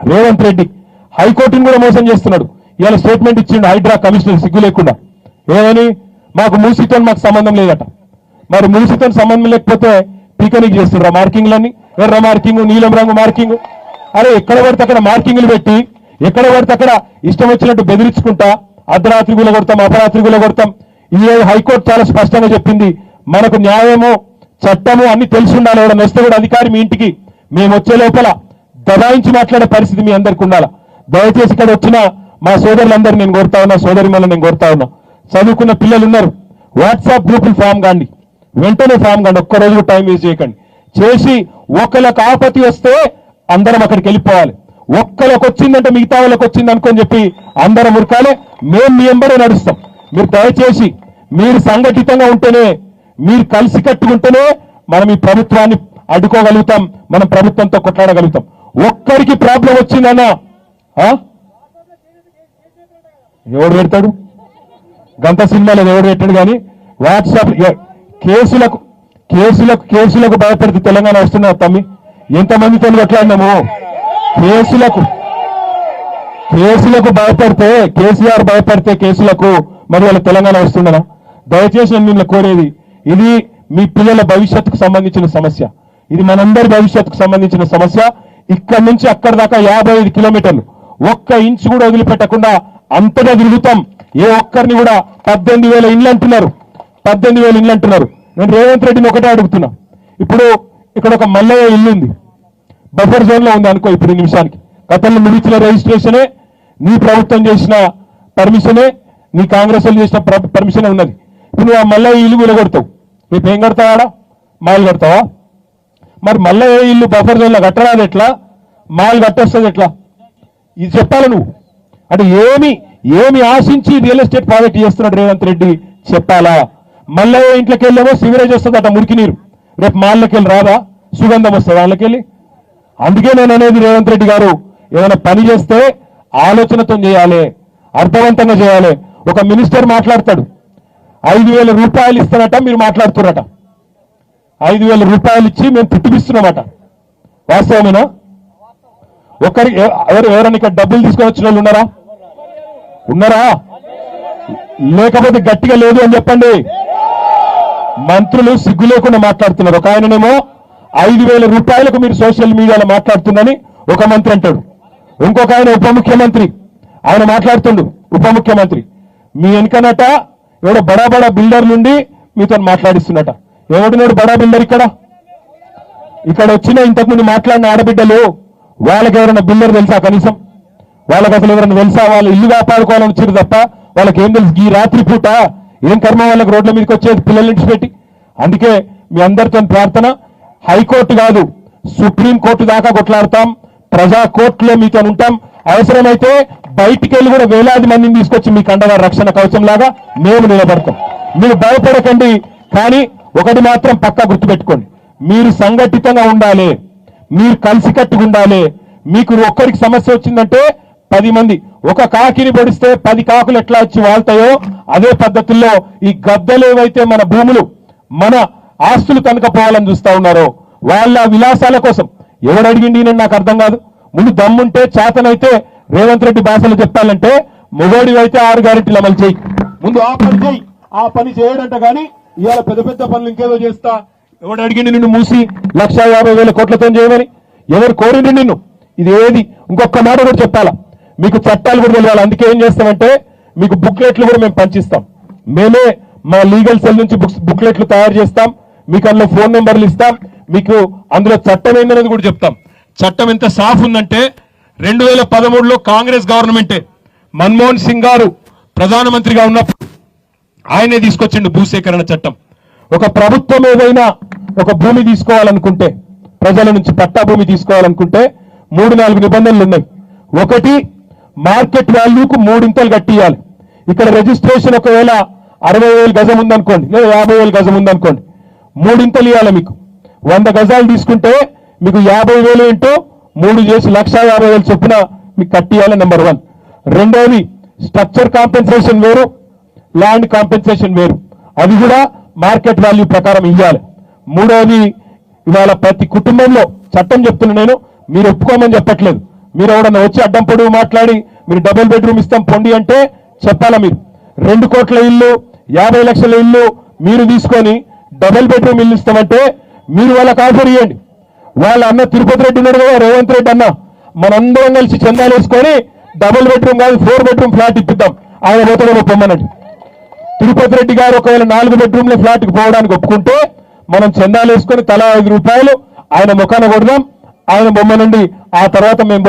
రేవంత్ రెడ్డి హైకోర్టును కూడా మోసం చేస్తున్నాడు. ఇవాళ స్టేట్మెంట్ ఇచ్చిండు హైడ్రా కమిషనర్ సిగ్గు లేకుండా. ఏమని? మాకు మూసితో మాకు సంబంధం లేదట. మరి మూసితో సంబంధం లేకపోతే పీకనిక్ చేస్తుండ్రా మార్కింగ్లన్నీ? ఎర్ర మార్కింగ్ నీలం రంగు మార్కింగ్? అరే ఎక్కడ పడితే అక్కడ మార్కింగ్లు పెట్టి ఎక్కడ పడితే అక్కడ ఇష్టం వచ్చినట్టు బెదిరించుకుంటా అర్ధరాత్రి గుల కొడతాం అపరాత్రి గుల కొడతాం. ఈ హైకోర్టు చాలా స్పష్టంగా చెప్పింది. మనకు న్యాయము చట్టము అన్ని తెలిసి ఉండాలి ఎవడన్నా వస్తే కూడా అధికారి మీ ఇంటికి. మేము వచ్చే లోపల దబాయించి మాట్లాడే పరిస్థితి మీ అందరికి ఉండాలా? దయచేసి ఇక్కడ వచ్చిన మా సోదరులందరూ నేను కోరుతా ఉన్నా సోదరి నేను కోరుతా ఉన్నా. చదువుకున్న పిల్లలు ఉన్నారు వాట్సాప్ గ్రూపులు ఫామ్ కాండి. వెంటనే ఫామ్ కాండి. ఒక్కరోజు టైం వేస్ట్ చేయకండి. చేసి ఒకళ్ళకి ఆపతి వస్తే అందరం అక్కడికి వెళ్ళిపోవాలి. ఒక్కళ్ళకి వచ్చిందంటే మిగతా వాళ్ళకి వచ్చింది అనుకొని చెప్పి అందరం ఉరకాలి. మేము మీ ఎంబడే నడుస్తాం. మీరు దయచేసి మీరు సంఘటితంగా ఉంటేనే మీరు కలిసి కట్టుకుంటేనే మనం ఈ ప్రభుత్వాన్ని అడ్డుకోగలుగుతాం. మనం ప్రభుత్వంతో కొట్లాడగలుగుతాం. ఒక్కరికి ప్రాబ్లం వచ్చిందన్నా? ఆ? ఎవడు పెడతాడు? గంత సినిమాలో ఎవడు పెట్టాడు కానీ వాట్సాప్ కేసులకు కేసులకు కేసులకు భయపడితే తెలంగాణ వస్తున్నా తమ్మి. ఎంతమందితో కొట్లాడినాము? కేసులకు. కేసులకు భయపడితే కేసీఆర్ భయపడితే కేసులకు మరి వాళ్ళ తెలంగాణ వస్తుండనా? దయచేసి నేను మిమ్మల్ని కోరేది ఇది మీ పిల్లల భవిష్యత్తుకు సంబంధించిన సమస్య. ఇది మనందరి భవిష్యత్తుకు సంబంధించిన సమస్య. ఇక్కడి నుంచి అక్కడి దాకా యాభై ఐదు కిలోమీటర్లు. ఒక్క ఇంచు కూడా వదిలిపెట్టకుండా అంతగా తిరుగుతాం. ఏ ఒక్కరిని కూడా పద్దెనిమిది వేల ఇండ్లు అంటున్నారు. పద్దెనిమిది వేల ఇండ్లు అంటున్నారు. నేను రేవంత్ రెడ్డిని ఒకటే అడుగుతున్నా. ఇప్పుడు ఇక్కడ ఒక మల్లయ్య ఇల్లు ఉంది. బఫర్ జోన్లో ఉంది అనుకో ఇప్పుడు నిమిషానికి. గతంలో మిడిచిన రిజిస్ట్రేషనే నీ ప్రభుత్వం చేసిన పర్మిషనే నీ కాంగ్రెస్ వాళ్ళు చేసిన పర్మిషనే ఉన్నది. ఇప్పుడు నువ్వు ఆ మల్లయ్య ఇల్లు కూలగొడతావు. రేపు ఏం కడతావాడా మాయలు కడతావా? మరి మళ్ళీ ఇల్లు బఫర్ జోన్లో కట్టరాదు ఎట్లా? మాల్ కట్టేస్తుంది ఎట్లా? ఇది చెప్పాలి నువ్వు. అంటే ఏమి ఏమి ఆశించి రియల్ ఎస్టేట్ ప్రాజెక్ట్ చేస్తున్నాడు రేవంత్ రెడ్డి చెప్పాలా? మళ్ళీ ఇంట్లోకి వెళ్ళేమో సివరేజ్ వస్తుంది అట మురికి నీరు రేపు మాల్లోకి వెళ్ళి రాదా? సుగంధం వస్తుంది వాళ్ళకెళ్ళి అందుకే నేను అనేది రేవంత్ రెడ్డి గారు ఏదైనా పని చేస్తే ఆలోచనతో చేయాలి అర్థవంతంగా చేయాలి. ఒక మినిస్టర్ మాట్లాడతాడు. ఐదు వేల రూపాయలు ఇస్తానట మీరు మాట్లాడుతున్నారట. ఐదు వేల రూపాయలు ఇచ్చి మేము పుట్టిపిస్తున్నామట. వాస్తవమేనా? ఒకరి ఎవరు ఎవరైనా డబ్బులు తీసుకొని వచ్చిన వాళ్ళు ఉన్నారా? ఉన్నారా? లేకపోతే గట్టిగా లేదు అని చెప్పండి. మంత్రులు సిగ్గు లేకుండా మాట్లాడుతున్నారు. ఒక ఆయననేమో ఐదు వేల రూపాయలకు మీరు సోషల్ మీడియాలో మాట్లాడుతుందని ఒక మంత్రి అంటాడు. ఇంకొక ఆయన ఉప ముఖ్యమంత్రి. ఆయన మాట్లాడుతుండు ఉప ముఖ్యమంత్రి. మీ వెనుకనట ఎవడో బడా బడా బిల్డర్ నుండి మీతో మాట్లాడిస్తున్నట. ఎవడినోడు బడా బిల్డర్ ఇక్కడ? ఇక్కడ వచ్చిన ఇంతకుముందు మాట్లాడిన ఆడబిడ్డలు వాళ్ళకి ఎవరైనా బిల్డర్ తెలుసా కనీసం? వాళ్ళకి అసలు ఎవరైనా తెలుసా? వాళ్ళు ఇల్లు కాపాడుకోవాలని వచ్చారు తప్ప వాళ్ళకి ఏం తెలుసు? ఈ రాత్రి పూట ఏం కర్మ వాళ్ళకి రోడ్ల మీదకి వచ్చేది? పిల్లల్ని పెట్టి అందుకే మీ అందరితో ప్రార్థన. హైకోర్టు కాదు సుప్రీం కోర్టు దాకా కొట్లాడతాం. ప్రజా కోర్టులో మీతో ఉంటాం. అవసరమైతే బయటికి వెళ్ళి కూడా వేలాది మందిని తీసుకొచ్చి మీ కండగా రక్షణ కవచం లాగా మేము నిలబడతాం. మీరు భయపడకండి కానీ ఒకటి మాత్రం పక్కా గుర్తుపెట్టుకోండి. మీరు సంఘటితంగా ఉండాలి. మీరు కలిసికట్టుగా ఉండాలి. మీకు ఒక్కరికి సమస్య వచ్చిందంటే పది మంది. ఒక కాకిని పొడిస్తే పది కాకులు ఎట్లా వచ్చి వాళ్తాయో అదే పద్ధతుల్లో ఈ గద్దలు ఏవైతే మన భూములు మన ఆస్తులు తనకపోవాలని చూస్తా ఉన్నారో వాళ్ళ విలాసాల కోసం. ఎవడు అడిగింది నేను నాకు అర్థం కాదు. ముందు దమ్ముంటే చేతనైతే రేవంత్ రెడ్డి భాషలో చెప్పాలంటే మొగోడివైతే ఆరు గ్యారెంటీలు అమలు చేయి. ముందు ఆ పని చేయి. ఆ పని చేయడంట కానీ ఇవాళ పెద్ద పెద్ద పనులు ఇంకేదో చేస్తా. ఎవడు అడిగింది నిన్ను మూసి లక్ష యాభై వేల కోట్లతో చేయమని? ఎవరు కోరింది నిన్ను? ఇది ఏది? ఇంకొక మాట కూడా చెప్పాలా? మీకు చట్టాలు కూడా తెలియాలి? అందుకే ఏం చేస్తామంటే మీకు బుక్లెట్లు కూడా మేము పంచిస్తాం. మేమే మా లీగల్ సెల్ నుంచి బుక్స్ బుక్లెట్లు తయారు చేస్తాం. మీకు అందులో ఫోన్ నెంబర్లు ఇస్తాం. మీకు అందులో చట్టం ఏందనేది కూడా చెప్తాం. చట్టం ఎంత సాఫ్ ఉందంటే రెండు వేల పదమూడులో కాంగ్రెస్ గవర్నమెంటే మన్మోహన్ సింగ్ గారు ప్రధానమంత్రిగా ఉన్నప్పుడు ఆయనే తీసుకొచ్చిండు భూసేకరణ చట్టం. ఒక ప్రభుత్వం ఏదైనా ఒక భూమి తీసుకోవాలనుకుంటే ప్రజల నుంచి పట్టా భూమి తీసుకోవాలనుకుంటే మూడు నాలుగు నిబంధనలు ఉన్నాయి. ఒకటి మార్కెట్ వాల్యూకు మూడింతలు కట్టియాలి. ఇక్కడ రిజిస్ట్రేషన్ ఒకవేళ అరవై వేలు గజం ఉందనుకోండి లేదా యాభై వేలు గజం ఉందనుకోండి మూడింతలు ఇవ్వాలి మీకు. వంద గజాలు తీసుకుంటే మీకు యాభై వేలు ఏంటో మూడు చేసి లక్ష యాభై వేలు చొప్పున మీకు కట్టియాలి నెంబర్ వన్. రెండోది స్ట్రక్చర్ కాంపెన్సేషన్ వేరు ల్యాండ్ కాంపెన్సేషన్ వేరు. అది కూడా మార్కెట్ వాల్యూ ప్రకారం ఇవ్వాలి మూడోది ఇవాళ ప్రతి కుటుంబంలో చట్టం చెప్తున్నా నేను మీరు ఒప్పుకోమని చెప్పట్లేదు. మీరు ఎవడన్నా వచ్చి అడ్డం పొడుగు మాట్లాడి మీరు డబుల్ బెడ్రూమ్ ఇస్తాం పొండి అంటే చెప్పాలా మీరు? రెండు కోట్ల ఇల్లు యాభై లక్షల ఇల్లు మీరు తీసుకొని డబుల్ బెడ్రూమ్ ఇల్లు ఇస్తామంటే మీరు వాళ్ళకి ఆఫర్ ఇవ్వండి వాళ్ళ అన్న తిరుపతి రెడ్డి ఉన్నాడు కదా రేవంత్ రెడ్డి అన్న. మనందరం కలిసి చందాలు వేసుకొని డబుల్ బెడ్రూమ్ కాదు ఫోర్ బెడ్రూమ్ ఫ్లాట్ ఇప్పిద్దాం. ఆయన పోతాడో పొమ్మనండి తిరుపతి రెడ్డి గారు ఒకవేళ నాలుగు బెడ్రూమ్ల ఫ్లాట్కి పోవడానికి ఒప్పుకుంటే మనం చందాలు వేసుకొని తలా ఐదు రూపాయలు ఆయన ముఖాన కొడదాం. ఆయన బొమ్మ నుండి ఆ తర్వాత మేము